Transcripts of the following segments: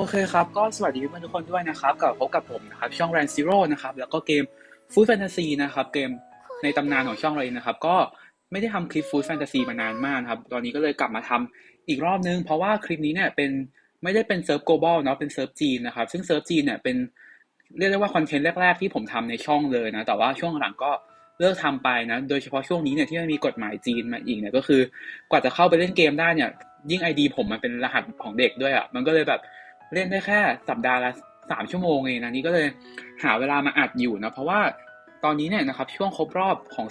โอเคครับ ก็สวัสดีเพื่อนทุกคนด้วยนะครับกลับพบกับผมนะครับช่อง Ran Zero นะครับแล้วก็เกม Food Fantasy นะครับเกมในตำนานของช่องเราเองนะครับ ก็ไม่ได้ทำคลิป Food Fantasy มานานมากครับ ตอนนี้ก็เลยกลับมาทำอีกรอบนึง เพราะว่าคลิปนี้เนี่ยเป็นไม่ได้เป็นเซิร์ฟ global เนาะเป็นเซิร์ฟจีนนะครับ ซึ่งเซิร์ฟจีนเนี่ยเป็นเรียกได้ว่าคอนเทนต์แรก ๆ ที่ผมทำในช่องเลยนะ แต่ว่าช่วงหลังก็เลิกทำไปนะ โดยเฉพาะช่วงนี้เนี่ยที่มันมีกฎหมายจีนมาอีกเนี่ยก็คือกว่าจะเข้าไปเล่นเกมได้เนี่ยยิ่งไอดีผมมันเป็นรหัสของเด็กด้วยอะมันก็เลยแบบ เล่นได้แค่สัปดาห์ละสามชั่วโมงเองนะนี่ก็เลยหาเวลามาอัดอยู่นะเพราะว่าตอนนี้เนี่ยนะครับช่วงครบรอบของ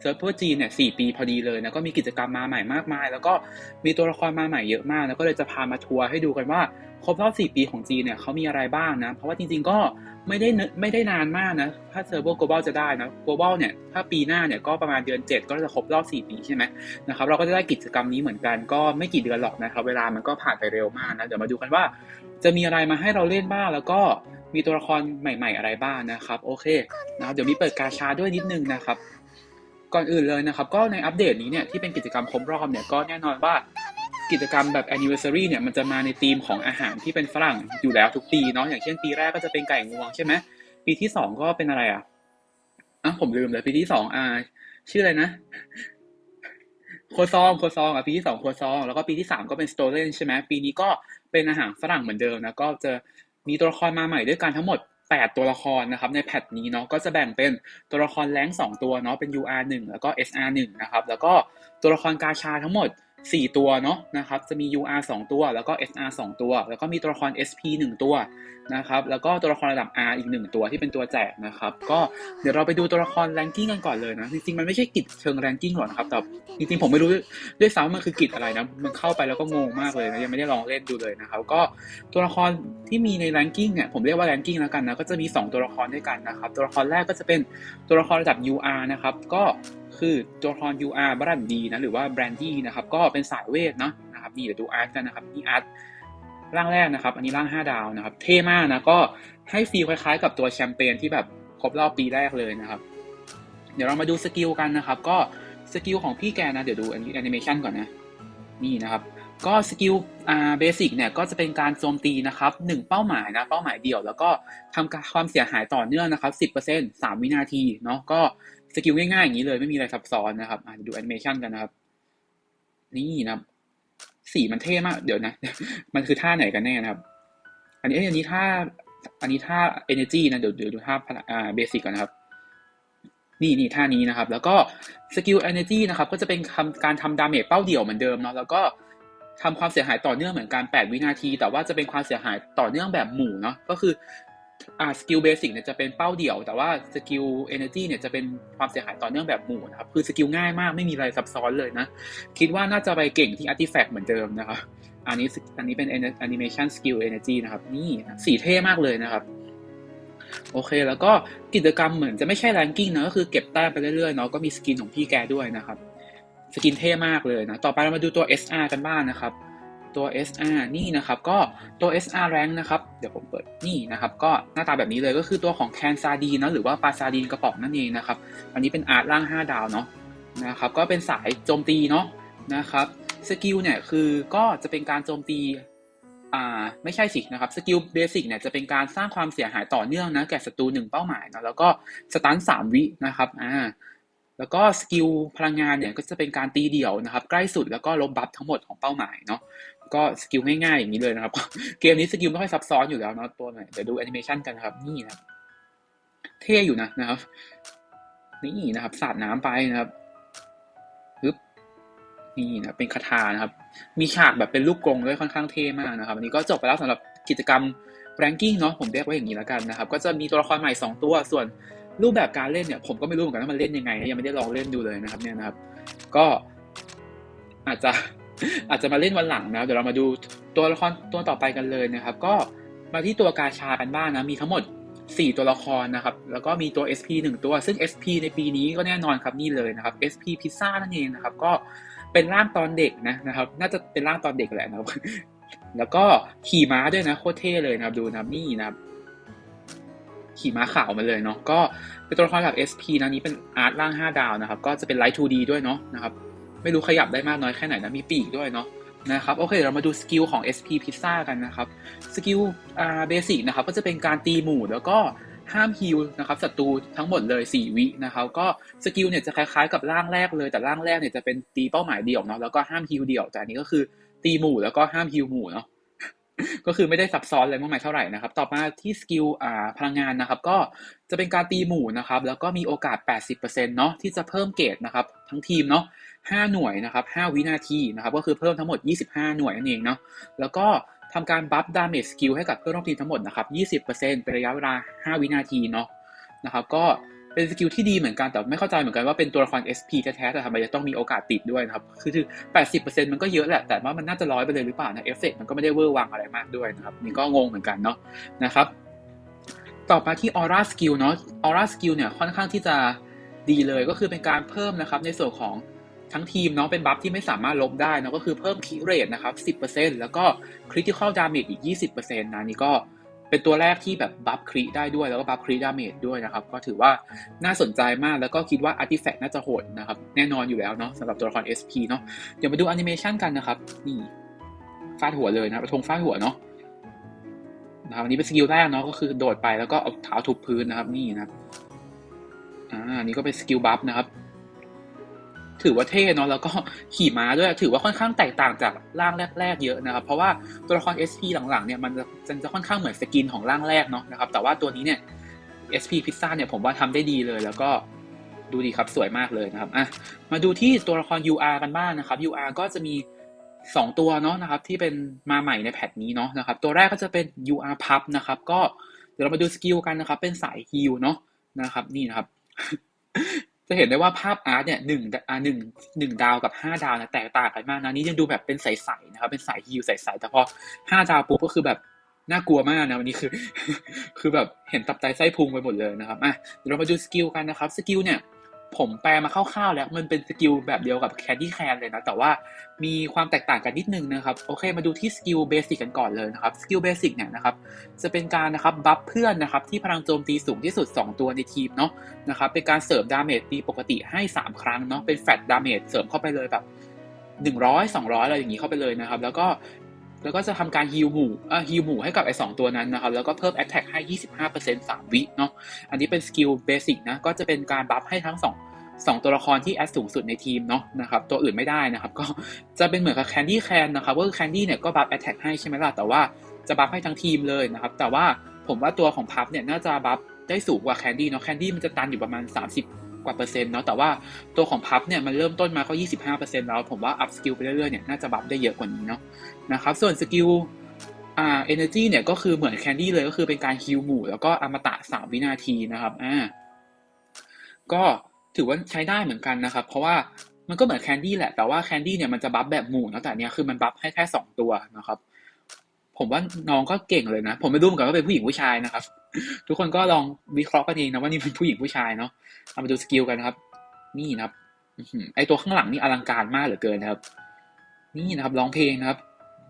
เซิร์ฟเวอร์จีนเนี่ยสี่ปีพอดีเลยนะก็มีกิจกรรมมาใหม่มากมาย แล้วก็มีตัวละครมาใหม่เยอะมาก แล้วก็เลยจะพามาทัวร์ให้ดูกันว่าครบรอบสี่ปีของจีนเนี่ยเขามีอะไรบ้างนะ เพราะว่าจริงๆก็ไม่ได้ไม่ได้นานมากนะ ถ้าเซิร์ฟเวอร์ global จะได้นะ global เนี่ย ถ้าปีหน้าเนี่ยก็ประมาณเดือน 7 ก็จะครบรอบ 4 ปีใช่ไหมนะครับ เราก็จะได้กิจกรรมนี้เหมือนกัน ก็ไม่กี่เดือนหรอกนะครับ เวลามันก็ผ่านไปเร็วมากนะ เดี๋ยวมาดูกันว่า จะมีอะไรมาให้เราเล่นบ้าง แล้วก็มีตัวละครใหม่ ๆ อะไรบ้างนะครับ โอเคนะครับเดี๋ยวมีเปิดกาชาด้วยนิดนึงนะครับ ก่อนอื่นเลยนะครับ ก็ในอัปเดตนี้เนี่ยที่เป็นกิจกรรมครบรอบเนี่ยก็แน่นอนว่ากิจกรรมแบบ anniversary เนี่ยมันจะมาในธีมของอาหารที่เป็นฝรั่งอยู่แล้วทุกปีเนาะอย่างเช่นปีแรกก็จะเป็นไก่งวงใช่ไหมปีที่สองก็เป็นอะไรอะอะผมลืมเลยปีที่สองอ่า ชื่ออะไรนะโคซองโคซองอะปีที่สองโคซอง แล้วก็ปีที่สามก็เป็นสโตเลนใช่ไหมปีนี้ก็เป็นอาหารฝรั่งเหมือนเดิมนะก็จะมีตัวละครมาใหม่ด้วยกันทั้งหมด แปดตัวละครนะครับในแพทนี้เนาะก็จะแบ่งเป็นตัวละครแรงสองตัวเนาะเป็น UR 1แล้วก็ SR 1นะครับแล้วก็ตัวละครกาชาทั้งหมด 4 ตัวเนาะนะครับจะมี UR 2 ตัวแล้วก็ SR 2 ตัว แล้วก็มีตัวละคร SP 1 ตัวนะครับแล้วก็ตัวละครระดับ R อีก 1 ตัวที่เป็นตัวแจกนะครับก็เดี๋ยวเราไปดูตัวละครแรงกิ้งกันก่อนเลยนะจริงๆมันไม่ใช่กิจเชิงแรงกิ้งหรอกนะครับแต่จริงๆผมไม่รู้ด้วยซ้ำมันคือกิจอะไรนะมันเข้าไปแล้วก็งงมากเลยนะยังไม่ได้ลองเล่นดูเลยนะครับก็ตัวละครที่มีในแรงกิ้งเนี่ยผมเรียกว่าแรงกิ้งแล้วกันนะก็จะมี 2 ตัวละครด้วยกันนะครับตัวละครแรกก็จะเป็นตัวละครระดับ UR นะครับก็ คือตัวละคร UR บรันดีนะหรือว่าแบรนดี้นะครับก็เป็นสายเวทนะนะครับนี่เดี๋ยวดูอาร์ตกันนะครับนี่อาร์ตร่างแรกนะครับ อันนี้ร่าง 5 ดาวนะครับ เท่มากนะก็ให้ฟีลคล้ายๆ กับตัวแชมเปญที่แบบครบรอบปีแรกเลยนะครับ เดี๋ยวเรามาดูสกิลกันนะครับ ก็สกิลของพี่แกนะเดี๋ยวดูแอนิเมชันก่อนนะนี่นะครับก็สกิลอ่าเบสิกเนี่ยก็จะเป็นการโจมตีนะครับหนึ่งเป้าหมายนะเป้าหมายเดียว แล้วก็ทำความเสียหายต่อเนื่องนะครับสิบเปอร์เซ็นต์สามวินาทีเนาะก็ สกิลง่ายๆอย่างนี้เลยไม่มีอะไรซับซ้อนนะครับดูแอนิเมชันกันนะครับ นี่นะครับสีมันเท่มากเดี๋ยวนะ มันคือท่าไหนกันแน่นะครับ อันนี้อันนี้ท่าอันนี้ท่า energy นะเดี๋ยวเดี๋ยวดูท่าอ่าเบสิกก่อนนะครับ นี่นี่ท่านี้นะครับ แล้วก็สกิล energy นะครับ ก็จะเป็นการทำดาเมจเป้าเดี่ยวเหมือนเดิมเนาะแล้วก็ทำความเสียหายต่อเนื่องเหมือนกัน 8 วินาที แต่ว่าจะเป็นความเสียหายต่อเนื่องแบบหมู่เนาะก็คือ อ่าสกิลเบสิกเนี่ยจะเป็นเป้าเดี่ยว แต่ว่าสกิลเอเนอร์จีเนี่ยจะเป็นความเสียหายต่อเนื่องแบบหมู่นะครับ คือสกิลง่ายมากไม่มีอะไรซับซ้อนเลยนะ คิดว่าน่าจะไปเก่งที่อาร์ติแฟกต์เหมือนเดิมนะครับ อันนี้อันนี้เป็นแอนิเมชันสกิลเอเนอร์จีนะครับ นี่สีเท่มากเลยนะครับ โอเค แล้วก็กิจกรรมเหมือนจะไม่ใช่แรงกิ้งนะก็คือเก็บแต้มไปเรื่อยๆเนาะก็มีสกินของพี่แกด้วยนะครับ สกินเท่มากเลยนะ ต่อไปเรามาดูตัว SR กันบ้างนะครับ ตัว SR นี่นะครับก็ตัว SR rank นะครับเดี๋ยวผมเปิดนี่นะครับก็หน้าตาแบบนี้เลยก็คือตัวของแคนซาดีนะหรือว่าปลาซาดีนกระป๋องนั่นเองนะครับอันนี้เป็นอาร์ตร่าง 5 ดาวเนาะนะครับก็เป็นสายโจมตีเนาะนะครับสกิลเนี่ยคือก็จะเป็นการโจมตีอ่าไม่ใช่สินะครับสกิลเบสิกเนี่ยจะเป็นการสร้างความเสียหายต่อเนื่องนะแก่ศัตรูหนึ่งเป้าหมายนะแล้วก็สตันสามวินะครับอ่าแล้วก็สกิลพลังงานเนี่ยก็จะเป็นการตีเดี่ยวนะครับ ใกล้สุดแล้วก็ลบบัฟทั้งหมดของเป้าหมายเนาะ ก็สกิลง่ายๆอย่างนี้เลยนะครับ เกมนี้สกิลไม่ค่อยซับซ้อนอยู่แล้วเนาะตัวไหนเดี๋ยวดูแอนิเมชันกันนะครับ นี่นะเท่อยู่นะนะครับ นี่นะครับสาดน้ำไปนะครับปึ๊บนี่นะเป็นคาถานะครับ มีฉากแบบเป็นลูกกรงด้วยค่อนข้างเท่มากนะครับวันนี้ก็จบไปแล้วสำหรับกิจกรรมแรงกิ้งเนาะผมเรียกไว้อย่างนี้แล้วกันนะครับ ก็จะมีตัวละครใหม่ 2 ตัวส่วนรูปแบบการเล่นเนี่ย ผมก็ไม่รู้เหมือนกันว่ามันเล่นยังไง ยังไม่ได้ลองเล่นดูเลยนะครับ เนี่ยนะครับ ก็อาจจะ อาจจะมาเล่นวันหลังนะเดี๋ยวเรามาดูตัวละครตัวต่อไปกันเลยนะครับ ก็มาที่ตัวกาชากันบ้างนะมีทั้งหมด 4 ตัวละครนะครับ แล้วก็มีตัว SP 1 ตัว ซึ่ง SP ในปีนี้ก็แน่นอนครับนี่เลยนะครับ SP พิซซ่านั่นเองนะครับ ก็เป็นร่างตอนเด็กนะนะครับ น่าจะเป็นร่างตอนเด็กแหละนะครับ แล้วก็ขี่ม้าด้วยนะโคตรเท่เลยนะครับดูนะนี่นะครับขี่ม้าขาวมาเลยเนาะก็เป็นตัวละครแบบ SP นะนี้เป็นอาร์ตร่าง 5 ดาวนะครับ ก็จะเป็นไลท์ 2D ด้วยเนาะนะครับ ไม่รู้ขยับได้มากน้อยแค่ไหนนะ มีปีกด้วยเนาะนะครับโอเคเรามาดูสกิลของ SP Pizza กันนะครับสกิลอ่าเบสิกนะครับก็จะเป็นการตีหมู่แล้วก็ห้ามฮิลนะครับศัตรูทั้งหมดเลย 4 วินะครับก็สกิลเนี่ยจะคล้ายๆกับร่างแรกเลยแต่ร่างแรกเนี่ยจะเป็นตีเป้าหมายเดี่ยวเนาะแล้วก็ห้ามฮิลเดี่ยวแต่อันนี้ก็คือตีหมู่แล้วก็ห้ามฮิลหมู่เนาะก็คือไม่ได้ซับซ้อนอะไรมากมายเท่าไหร่นะครับ ต่อมาที่สกิลอ่าพลังงานนะครับ ก็จะเป็นการตีหมู่นะครับ แล้วก็มีโอกาส 80%เนาะที่จะเพิ่มเกรดนะครับ ทั้งทีมเนาะ 5 หน่วยนะครับ 5 วินาทีนะครับ ก็คือเพิ่มทั้งหมด 25 หน่วยนั่นเองเนาะ แล้วก็ทำการบัฟดาเมจสกิลให้กับเพื่อนร่วมทีมทั้งหมดนะครับ 20%เป็นระยะเวลา 5 วินาทีเนาะนะครับ ก็เป็นสกิลที่ดีเหมือนกัน แต่ไม่เข้าใจเหมือนกันว่าเป็นตัวละคร SP แท้ๆ แต่ทำไมจะต้องมีโอกาสติดด้วยนะครับ คือ 80%มันก็เยอะแหละ แต่ว่ามันน่าจะร้อยไปเลยหรือเปล่านะเอฟเฟกมันก็ไม่ได้เวอร์วังอะไรมากด้วยนะครับ นี่ก็งงเหมือนกันเนาะนะครับ ต่อไปที่ Aura Skill เนาะ Aura Skill เนี่ยค่อนข้างที่จะดีเลย ก็คือเป็นการเพิ่มนะครับในส่วนของ ทั้งทีมเนาะเป็นบัฟที่ไม่สามารถลบได้นะก็คือเพิ่มคีเรทนะครับ 10%แล้วก็ Critical Damage อีก 20%นะนี่ก็เป็นตัวแรกที่แบบบัฟคริได้ด้วยแล้วก็บัฟคริดาเมจด้วยนะครับ ก็ถือว่าน่าสนใจมากแล้วก็คิดว่าอาร์ติแฟกต์น่าจะโหดนะครับ แน่นอนอยู่แล้วเนาะสำหรับตัวละคร SP เนาะเดี๋ยวมาดูแอนิเมชันกันนะครับ นี่ฟาดหัวเลยนะธงฟาดหัวเนาะนะครับอันนี้เป็นสกิลแรกเนาะก็คือโดดไปแล้วก็เอาเท้าทุบพื้นนะครับ นี่นะอ่าอันนี้ก็เป็นสกิลบัฟนะครับ ถือว่าเท่เนาะแล้วก็ขี่ม้าด้วยถือว่าค่อนข้างแตกต่างจากร่างแรก ๆ เยอะนะครับ เพราะว่าตัวละคร SP หลังๆเนี่ยมันจะจะค่อนข้างเหมือนสกินของร่างแรกเนาะนะครับ แต่ว่าตัวนี้เนี่ย SP Pizza เนี่ยผมว่าทำได้ดีเลยแล้วก็ดูดีครับสวยมากเลยนะครับอะมาดูที่ตัวละคร UR กันบ้างนะครับ UR ก็จะมี 2 ตัวเนาะนะครับที่เป็นมาใหม่ในแพทนี้เนาะนะครับตัวแรกก็จะเป็น UR Pub นะครับก็เดี๋ยวเรามาดูสกิลกันนะครับเป็นสายฮิลเนาะนะครับนี่นะครับ จะเห็นได้ว่าภาพอาร์ตเนี่ยหนึ่งอ่าหนึ่งหนึ่งดาวกับห้าดาวนะแตกต่างกันมากนะนี่ยังดูแบบเป็นใสๆนะครับเป็นสายฮิลใสๆแต่พอห้าดาวปุ๊บก็คือแบบน่ากลัวมากนะวันนี้คือ คือแบบเห็นตับไตไส้พุงไปหมดเลยนะครับอะเดี๋ยวเรามาดูสกิลกันนะครับสกิลเนี่ย ผมแปลมาคร่าวๆแล้วมันเป็นสกิลแบบเดียวกับแคนดี้แคนเลยนะ แต่ว่ามีความแตกต่างกันนิดนึงนะครับ โอเค มาดูที่สกิลเบสิกกันก่อนเลยนะครับ สกิลเบสิกเนี่ยนะครับ จะเป็นการนะครับบัฟเพื่อนนะครับที่พลังโจมตีสูงที่สุด 2 ตัวในทีมเนาะนะครับ เป็นการเสริมดาเมจตีปกติให้ 3 ครั้งเนาะ เป็นแฟตดาเมจเสริมเข้าไปเลยแบบ100 200 อะไรอย่างนี้เข้าไปเลยนะครับ แล้วก็ แล้วก็จะทำการฮิลหมู่อ่าฮิลหมู่ให้กับไอ้สตัวนั้นนะครับ แล้วก็เพิ่ม Attack ให้ 25% 3 วิเนาะ อันนี้เป็นสกิลเบสิกนะ ก็จะเป็นการบัฟให้ทั้ง 2 2 ตัวละครที่แอดสูงสุดในทีมเนาะนะครับ ตัวอื่นไม่ได้นะครับ ก็จะเป็นเหมือนกับแคนดี้แคนนะครับว่าแคนดี้เนี่ยก็บัฟ Attack ให้ใช่ไหมล่ะ แต่ว่าจะบัฟให้ทั้งทีมเลยนะครับ แต่ว่าผมว่าตัวของพับเนี่ยน่าจะบัฟได้สูงกว่าแคนดี้เนาะ แคนดี้มันจะตันอยู่ประมาณ 30 กว่าเปอร์เซ็นต์เนาะแต่ว่าตัวของพับเนี่ยมันเริ่มต้นมาก็ 25%แล้วผมว่าอัพสกิลไปเรื่อยๆเนี่ยน่าจะบัฟได้เยอะกว่านี้เนาะนะครับส่วนสกิลอ่า energy เนี่ยก็คือเหมือนแคนดี้เลยก็คือเป็นการฮิลหมู่แล้วก็อมตะ3วินาทีนะครับอ่าก็ถือว่าใช้ได้เหมือนกันนะครับ เพราะว่ามันก็เหมือนแคนดี้แหละแต่ว่าแคนดี้เนี่ยมันจะบัฟแบบหมู่นะแต่เนี้ยคือมันบัฟให้แค่สองตัวนะครับ ผมว่าน้องก็เก่งเลยนะ ผมไม่รู้เหมือนกันว่าเป็นผู้หญิงผู้ชายนะครับ ทุกคนก็ลองวิเคราะห์กันเองนะว่านี่เป็นผู้หญิงผู้ชายเนาะเอามาดูสกิลกันนะครับ นี่นะครับไอตัวข้างหลังนี่อลังการมากเหลือเกินนะครับ นี่นะครับร้องเพลงนะครับ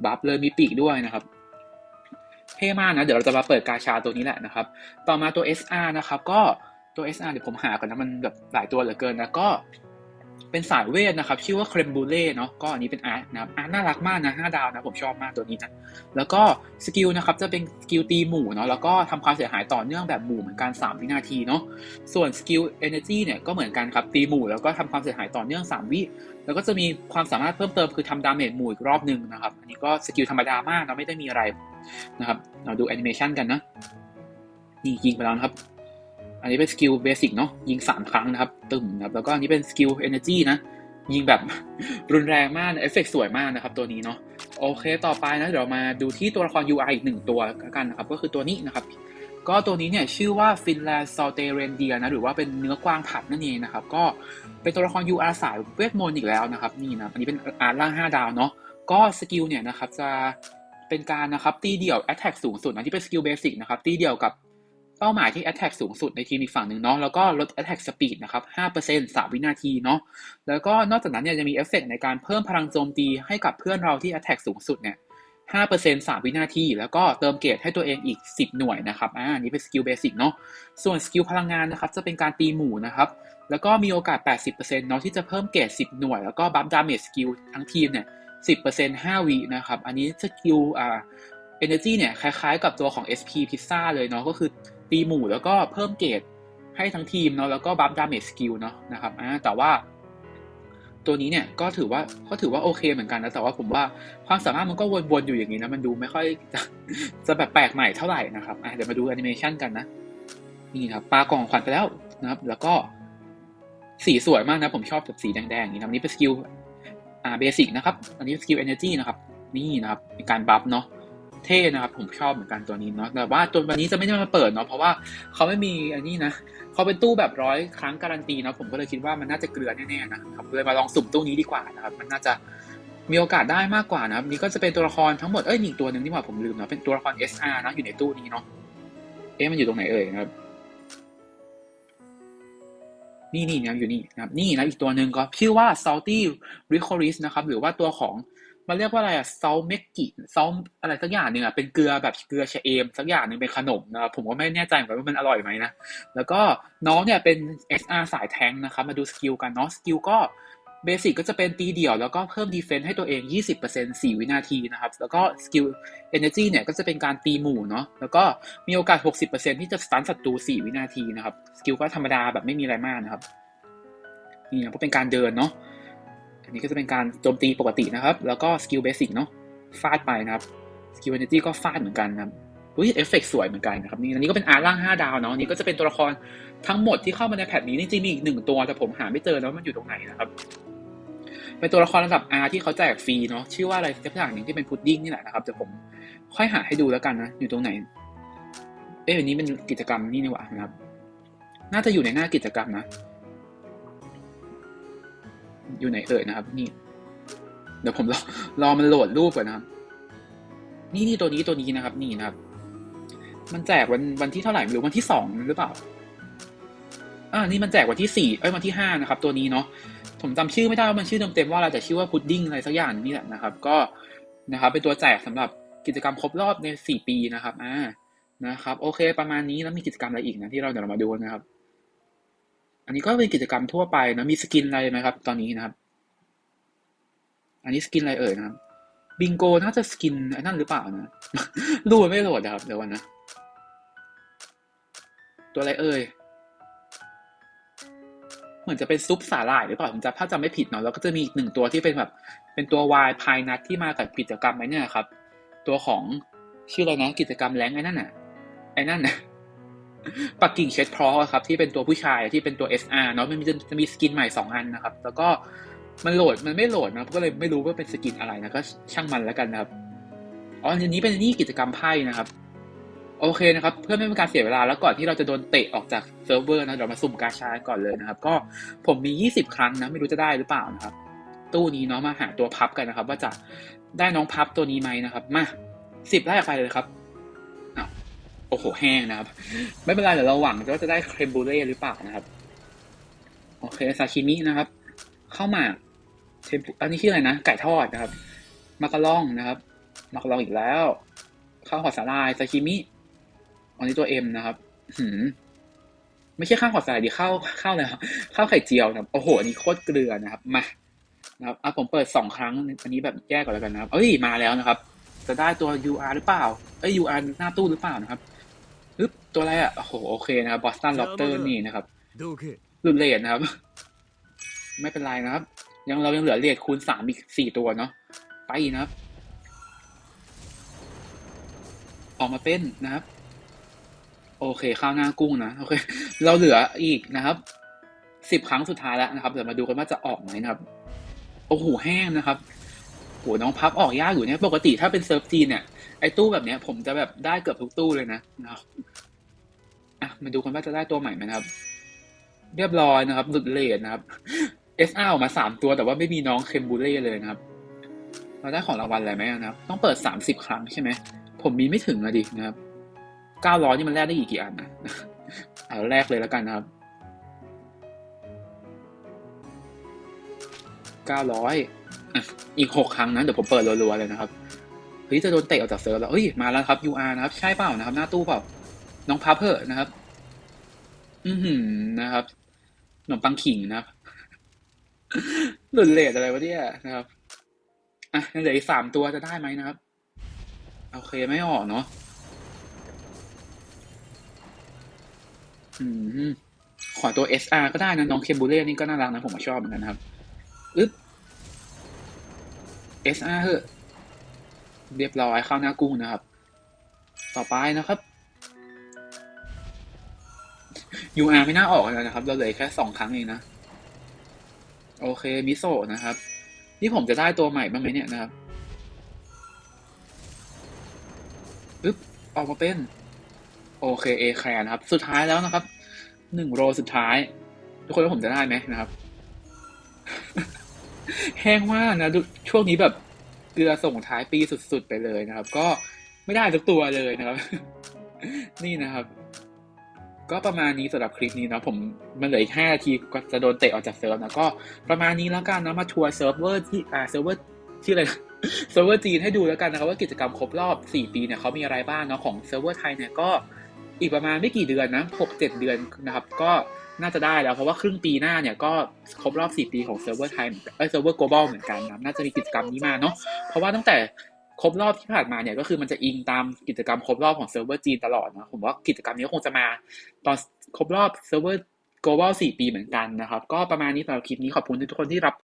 บัฟเลยมีปีกด้วยนะครับเท่มากนะ เดี๋ยวเราจะมาเปิดกาชาตัวนี้แหละนะครับ ต่อมาตัว SR นะครับ ก็ตัว SR เดี๋ยวผมหาก่อนนะมันแบบหลายตัวเหลือเกินนะก็ เป็นสายเวทนะครับ ชื่อว่าเครมบูเล่เนาะก็อันนี้เป็นอาร์ตนะครับอาร์ตน่ารักมากนะห้าดาวนะผมชอบมากตัวนี้นะแล้วก็สกิลนะครับจะเป็นสกิลตีหมู่เนาะแล้วก็ทำความเสียหายต่อเนื่องแบบหมู่เหมือนกัน3วินาทีเนาะส่วนสกิลเอเนจีเนี่ยก็เหมือนกันครับตีหมู่แล้วก็ทำความเสียหายต่อเนื่อง 3 วิแล้วก็จะมีความสามารถเพิ่มเติมคือทำดาเมจหมู่อีกรอบหนึ่งนะครับอันนี้ก็สกิลธรรมดามากนะไม่ได้มีอะไรนะครับเราดูแอนิเมชันกันนะนี่ยิงไปแล้วนะครับ อันนี้เป็นสกิลเบสิกเนาะยิง3ครั้งนะครับตึมนะครับแล้วก็อันนี้เป็นสกิลเอเนจีนะ ยิงแบบรุนแรงมากเอฟเฟกสวยมากนะครับ ตัวนี้เนาะโอเคต่อไปนะเดี๋ยวมาดูที่ตัวละคร UI อีกหนึ่งตัวกันนะครับ ก็คือตัวนี้นะครับ ก็ตัวนี้เนี่ยชื่อว่าฟินแลนด์ซอเตเรนเดียนะหรือว่าเป็นเนื้อกวางผัดนั่นเองนะครับ ก็เป็นตัวละคร UR สายเวทมนต์อีกแล้วนะครับนี่นะอันนี้เป็นอาร์ล่าง5 ดาวเนาะก็สกิลเนี่ยนะครับจะเป็นการนะครับตีเดี่ยวแอตแทกสูงสุดนะที่เป็นสกิลเบสิกนะครับตีเดี่ยวกับ เป้าหมายที่ attack สูงสุดในทีมอีกฝั่งหนึ่งเนาะแล้วก็ลด attack speed นะครับ 5% 3 วินาทีเนาะแล้วก็นอกจากนั้นเนี่ยจะมีเอฟเฟกในการเพิ่มพลังโจมตีให้กับเพื่อนเราที่ attack สูงสุดเนี่ย5% 3 วินาที แล้วก็เติมเกรดให้ตัวเองอีก 10 หน่วยนะครับอ่านี่เป็นสกิลเบสิกเนาะส่วนสกิลพลังงานนะครับจะเป็นการตีหมู่นะครับแล้วก็มีโอกาส 80%เนาะที่จะเพิ่มเกรด 10 หน่วย แล้วก็บัฟดาเมจสกิลทั้งทีมเนี่ย 10% 5 วินะครับอันนี้สกิลอ่า energy เนี่ยคล้ายๆกับตัวของ SP Pizza เลยเนาะก็คือ ตีหมู่แล้วก็เพิ่มเกรดให้ทั้งทีมเนาะแล้วก็บัฟดาเมจสกิลเนาะนะครับอ่าแต่ว่า ตัวนี้เนี่ยก็ถือว่าก็ถือว่าโอเคเหมือนกันนะแต่ว่าผมว่าความสามารถมันก็วนๆอยู่อย่างนี้นะมันดูไม่ค่อยจะจะแบบแปลกใหม่เท่าไหร่นะครับอะเดี๋ยวมาดูแอนิเมชันกันนะนี่ครับปลากล่องขวัญไปแล้วนะครับ แล้วก็สีสวยมากนะ ผมชอบแบบสีแดงๆอย่างนี้นะนี่เป็นสกิลอ่าเบสิกนะครับ อันนี้สกิลเอเนจีนะครับ นี่นะครับเป็นการบัฟเนาะ เท่นะครับผมชอบเหมือนกันตัวนี้เนาะแต่ว่าตัววันนี้จะไม่ได้มาเปิดเนาะเพราะว่าเขาไม่มีอันนี้นะเขาเป็นตู้แบบร้อยครั้งการันตีเนาะผมก็เลยคิดว่ามันน่าจะเกลือแน่ๆนะครับเลยมาลองสุ่มตู้นี้ดีกว่านะครับมันน่าจะมีโอกาสได้มากกว่านะครับนี่ก็จะเป็นตัวละครทั้งหมดเอ้ยอีกตัวหนึ่งที่ว่าผมลืมเนาะเป็นตัวละคร SR นะอยู่ในตู้นี้เนาะเอ๊ะมันอยู่ตรงไหนเอ่ยนะครับนี่นี่นะอยู่นี่นะครับนี่นะอีกตัวหนึ่งก็ชื่อว่า salty ricoris นะครับหรือว่าตัวของ มันเรียกว่าอะไรอะ salt m e k i salt อะไรสักอย่างหนึ่งอะเป็นเกลือแบบเกลือชะเอมสักอย่างหนึ่งเป็นขนมนะครับผมก็ไม่แน่ใจเหมือนกันว่ามันอร่อยไหมนะ แล้วก็น้องเนี่ยเป็น SR สายแทงนะครับมาดูสกิลกันเนาะสกิลก็เบสิกก็จะเป็นตีเดี่ยวแล้วก็เพิ่มดีเฟน s ์ให้ตัวเอง 20% 4 วินาทีนะครับ แล้วก็สกิล Energy เนี่ยก็จะเป็นการตีหมู่เนาะแล้วก็มีโอกาส 60%ที่จะสตันศัตรู 4 วินาทีนะครับ สกิลก็ธรรมดาแบบไม่มีอะไรมากนะครับ นี่นะเพราะเป็นการเดินเนาะ อันนี้ก็จะเป็นการโจมตีปกตินะครับ แล้วก็สกิลเบสิกเนาะฟาดไปนะครับสกิลเอเนจีก็ฟาดเหมือนกันนะครับอุ้ยเอฟเฟกสวยเหมือนกันนะครับนี่อันนี้ก็เป็นอาร์ล่าง 5 ดาวเนาะนี่ก็จะเป็นตัวละครทั้งหมดที่เข้ามาในแพทนี้จริงๆมีอีกหนึ่งตัวแต่ผมหาไม่เจอแล้วมันอยู่ตรงไหนนะครับเป็นตัวละครระดับ R ที่เขาแจกฟรีเนาะชื่อว่าอะไรสักอย่างหนึ่งที่เป็นพุดดิ้งนี่แหละนะครับเดี๋ยวผมค่อยหาให้ดูแล้วกันนะอยู่ตรงไหน เอ๊ะอันนี้เป็นกิจกรรมนี่นี่หว่านะครับ น่าจะอยู่ในหน้ากิจกรรมนะ อยู่ไหนเอ่ยนะครับ นี่ เดี๋ยวผมรอรอมันโหลดรูปก่อนนะครับ นี่นี่ตัวนี้ตัวนี้นะครับ นี่นะครับ มันแจกวันวันที่เท่าไหร่ไม่รู้วันที่สองหรือเปล่าอ่านี่มันแจกวันที่สี่เอ้ยวันที่ห้านะครับ ตัวนี้เนาะผมจำชื่อไม่ได้ว่ามันชื่อเต็มๆว่าอะไรแต่ชื่อว่าพุดดิ้งอะไรสักอย่างนี่แหละนะครับ ก็นะครับ เป็นตัวแจกสำหรับกิจกรรมครบรอบในสี่ปีนะครับอ่านะครับ โอเค ประมาณนี้แล้วมีกิจกรรมอะไรอีกนะที่เราเดี๋ยวเรามาดูนะครับ อันนี้ก็เป็นกิจกรรมทั่วไปนะมีสกินอะไรไหมครับ ตอนนี้นะครับ อันนี้สกินอะไรเอ่ยนะครับบิงโกน่าจะสกินไอ้นั่นหรือเปล่านะรูไม่โหลดนะครับเดี๋ยววันนะตัวอะไรเอ่ยเหมือนจะเป็นซุปสาหร่ายหรือเปล่าผมจะถ้าจำไม่ผิดเนาะแล้วก็จะมีอีกหนึ่งตัวที่เป็นแบบ เป็นตัววายพายนัทที่มากับกิจกรรมไอ้เนี่ยครับ ตัวของชื่ออะไรนะกิจกรรมแรงไอ้นั่นน่ะไอ้นั่นน่ะ ปักกิ่งเช็ดพรอครับที่เป็นตัวผู้ชายที่เป็นตัว SR เนาะมันจะจะมีสกินใหม่สองอันนะครับ แล้วก็มันโหลดมันไม่โหลดนะก็เลยไม่รู้ว่าเป็นสกินอะไรนะก็ช่างมันแล้วกันนะครับอ๋ออันนี้เป็นนี่กิจกรรมไพ่นะครับ โอเคนะครับ เพื่อไม่เป็นการเสียเวลาแล้วก่อนที่เราจะโดนเตะออกจากเซิร์ฟเวอร์นะเรามาสุ่มกาชาก่อนเลยนะครับ ก็ผมมี 20 ครั้งนะ ไม่รู้จะได้หรือเปล่านะครับ ตู้นี้เนาะมาหาตัวพับกันนะครับ ว่าจะได้น้องพับตัวนี้ไหมนะครับ มาสิบไล่ไปเลยครับ โอ้โหแห้งนะครับ ไม่เป็นไรเดี๋ยวเราหวังว่าจะได้เครมบูเล่หรือเปล่านะครับ โอเคซาชิมินะครับข้าวหมากเทมปุอันนี้ชื่ออะไรนะ ไก่ทอดนะครับมากะล่องนะครับมากะล่องอีกแล้วข้าวหอดสาลายซาชิมิอันนี้ตัวเอ็มนะครับหืมไม่ใช่ข้าวหอดสาลายดีข้าวข้าวอะไรครับข้าวไข่เจียวนะครับโอ้โหอันนี้โคตรเกลือนะครับมานะครับอะผมเปิดสองครั้งอันนี้แบบแยกก่อนแล้วกันนะครับ เอ้ยมาแล้วนะครับ จะได้ตัว UR หรือเปล่าเอ้ย UR หน้าตู้หรือเปล่านะครับ ปึ๊บตัวอะไรอะโอ้โหโอเคนะครับบอสตันล็อบเตอร์นี่นะครับどけหลุดเลทนะครับ ไม่เป็นไรนะครับ ยังเรายังเหลือเลทคูณสามอีกสี่ตัวเนาะไปนะครับ ออกมาเป็นนะครับ โอเคข้าวหน้ากุ้งนะโอเค เราเหลืออีกนะครับสิบครั้งสุดท้ายแล้วนะครับเดี๋ยวมาดูกันว่าจะออกไหมนะครับโอ้โหแห้งนะครับ โหน้องพับออกยากอยู่เนี่ยปกติถ้าเป็นเซิร์ฟจีนเนี่ยไอ้ตู้แบบเนี้ย ผมจะแบบได้เกือบทุกตู้เลยนะนะอะมาดูกันว่าจะได้ตัวใหม่ไหมนะครับ เรียบร้อยนะครับหลุดเลทนะครับ SR ออกมาสามตัวแต่ว่าไม่มีน้องเคมบูเล่เลยนะครับ เราได้ของรางวัลอะไรไหมนะครับ ต้องเปิดสามสิบครั้งใช่ไหม ผมมีไม่ถึงอะดินะครับเก้าร้อยนี่มันแลกได้อีกกี่อันนะเอาแรกเลยแล้วกันนะครับเก้าร้อย อีกหกครั้งนะเดี๋ยวผมเปิดรัวๆเลยนะครับเฮ้ยจะโดนเตะออกจากเซิร์ฟแล้วเอ้ยมาแล้วครับ UR นะครับ ใช่เปล่านะครับ หน้าตู้เปล่า น้องพับเพอร์นะครับ อือหือนะครับขนมปังขิงนะครับหลุดเลทอะไรวะเนี่ยนะครับอะยังเหลืออีกสามตัวจะได้ไหมนะครับโอเคไม่ออกเนาะอืมขอตัว SR ก็ได้นะ น้องเคบูเล่นี่ก็น่ารักนะ ผมก็ชอบเหมือนกันครับ อึ๊บ SR เหอะเรียบร้อยข้าวหน้ากุ้งนะครับ ต่อไปนะครับ UR ไม่น่าออกแล้วนะครับ เราเหลือแค่สองครั้งเองนะ โอเคมิโซะนะครับ นี่ผมจะได้ตัวใหม่บ้างไหมเนี่ยนะครับอึ๊บออกมาเป็น โอเคเอแคร์นะครับ สุดท้ายแล้วนะครับหนึ่งโรสุดท้าย ทุกคนว่าผมจะได้ไหมนะครับ แห้งมากนะช่วงนี้แบบเกลือส่งท้ายปีสุดๆไปเลยนะครับ ก็ไม่ได้ทุกตัวเลยนะครับ นี่นะครับ ก็ประมาณนี้สำหรับคลิปนี้นะผมมันเหลืออีกห้านาทีก็จะโดนเตะออกจากเซิร์ฟนะก็ประมาณนี้แล้วกันนะมาทัวร์เซิร์ฟเวอร์ที่อ่าเซิร์ฟเวอร์ที่อะไรเซิร์ฟเวอร์จีนให้ดูแล้วกันนะครับว่ากิจกรรมครบรอบ 4 ปีเนี่ยเขามีอะไรบ้างเนาะของเซิร์ฟเวอร์ไทยเนี่ยก็อีกประมาณไม่กี่เดือนนะ6 7 เดือนนะครับ ก็ น่าจะได้แล้ว เพราะว่าครึ่งปีหน้าเนี่ยก็ครบรอบ 4 ปีของเซิร์ฟเวอร์ไทยเอ้เซิร์ฟเวอร์ global เหมือนกันนะน่าจะมีกิจกรรมนี้มาเนาะเพราะว่าตั้งแต่ครบรอบที่ผ่านมาเนี่ยก็คือมันจะอิงตามกิจกรรมครบรอบของเซิร์ฟเวอร์จีนตลอดนะผมว่ากิจกรรมนี้คงจะมา ตอนครบรอบเซิร์ฟเวอร์ global 4 ปีเหมือนกันนะครับ ก็ประมาณนี้สำหรับคลิปนี้ขอบคุณทุกคนที่รับ